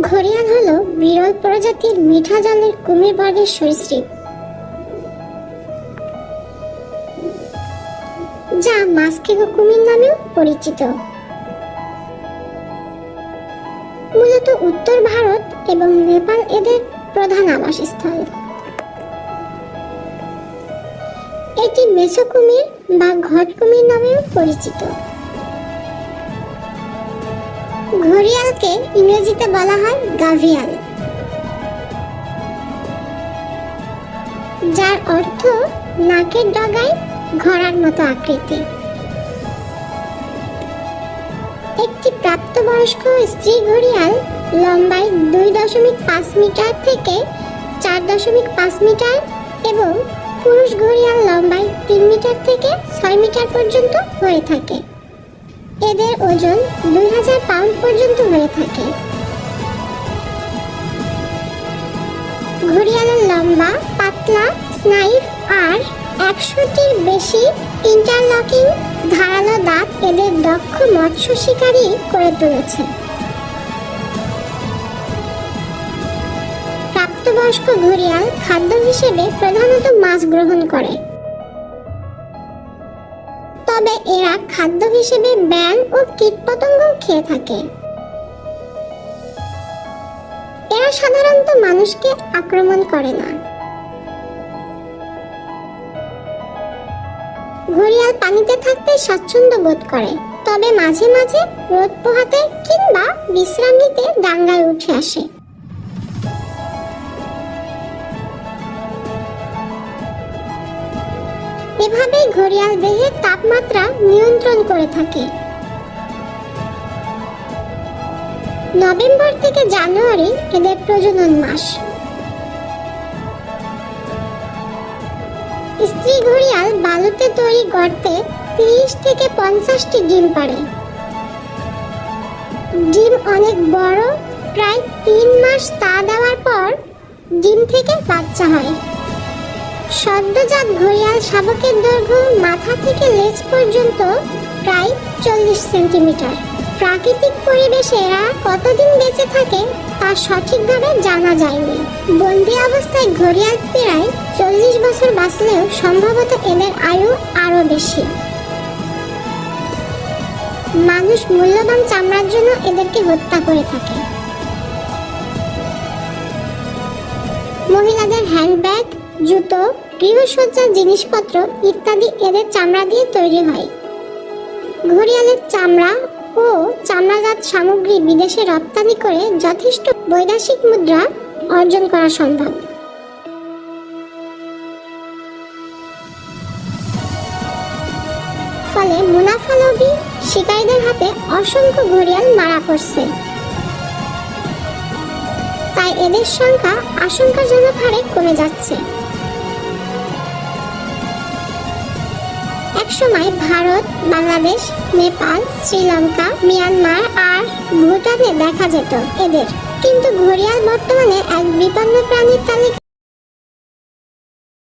ঘড়িয়াল হলো বিরল প্রজাতির মিঠা জলের কুমির বর্গের সরীসৃপ। যা মাস্কেগো কুমির নামেও পরিচিত। মূলত উত্তর ভারত এবং নেপাল এদের প্রধান আবাসস্থল। এটি মেছো কুমির বা ঘট কুমির নামেও পরিচিত। ঘড়িয়ালকে ইংরেজিতে বলা হয় গাভিয়াল। যার অর্থ নাকের ডগায় ঘোড়ার মতো আকৃতি। একটি প্রাপ্তবয়স্ক স্ত্রী ঘড়িয়াল লম্বায় দুই দশমিক পাঁচ মিটার থেকে চার দশমিক পাঁচ মিটার এবং পুরুষ ঘড়িয়াল লম্বায় তিন মিটার থেকে ছয় মিটার পর্যন্ত হয়ে থাকে। এদের ওজন দুই হাজার পাউন্ড পর্যন্ত হয়ে থাকে। ঘড়িয়ালের লম্বা, পাতলা স্নাইফ আর একশোটির বেশি ইন্টারলকিং ধারালো দাঁত এদের দক্ষ মৎস্য শিকারী করে তুলেছে। প্রাপ্তবয়স্ক ঘড়িয়াল খাদ্য হিসেবে প্রধানত মাছ গ্রহণ করে। তবে এরা খাদ্য হিসেবে ব্যাং ও কীটপতঙ্গ খেয়ে থাকে। এরা সাধারণত মানুষকে আক্রমণ করে না। ঘড়িয়াল পানিতে থাকতে স্বাচ্ছন্দ্য বোধ করে। তবে মাঝে মাঝে রোদ পোহাতে কিংবা বিশ্রাম নিতে ডাঙ্গায় উঠে আসে। এভাবেই ঘড়িয়াল দেহের তাপমাত্রা নিয়ন্ত্রণ করে থাকে। নভেম্বর থেকে জানুয়ারি এদের প্রজনন মাস। স্ত্রী ঘড়িয়াল বালুতে তৈরি গর্তে তিরিশ থেকে পঞ্চাশটি ডিম পাড়ে। ডিম অনেক বড়, প্রায় তিন মাস তা দেওয়ার পর ডিম থেকে বাচ্চা হয়। সদ্যজাত ঘড়িয়াল শাবকের দৈর্ঘ্য মাথা থেকে লেজ পর্যন্ত প্রায় চল্লিশ সেন্টিমিটার। প্রাকৃতিক পরিবেশে এরা কতদিন বেঁচে থাকে তা সঠিকভাবে জানা যায়নি। বন্দি অবস্থায় ঘড়িয়াল প্রায় চল্লিশ বছর বাঁচলেও সম্ভবত এদের আয়ু আরও বেশি। মানুষ মূল্যবান চামড়ার জন্য এদেরকে হত্যা করে থাকে। মহিলাদের হ্যান্ডব্যাগ জুতো গৃহসজ্জার জিনিসপত্র ইত্যাদি এদের চামড়া দিয়ে তৈরি হয়। ঘড়িয়ালের চামড়া ও চামড়াজাত সামগ্রী বিদেশে রপ্তানি করে যথেষ্ট বৈদেশিক মুদ্রা অর্জন করা সম্ভব। ফলে মুনাফালোভী শিকারীদের হাতে অসংখ্য ঘড়িয়াল মারা পড়ছে। তাই এদের সংখ্যা আশঙ্কাজনক হারে কমে যাচ্ছে। একসময় ভারত, বাংলাদেশ, নেপাল, শ্রীলঙ্কা, মিয়ানমার আর ভুটানে দেখা যেত এদের। কিন্তু ঘড়িয়াল বর্তমানে এক বিপন্ন প্রাণীর তালিকা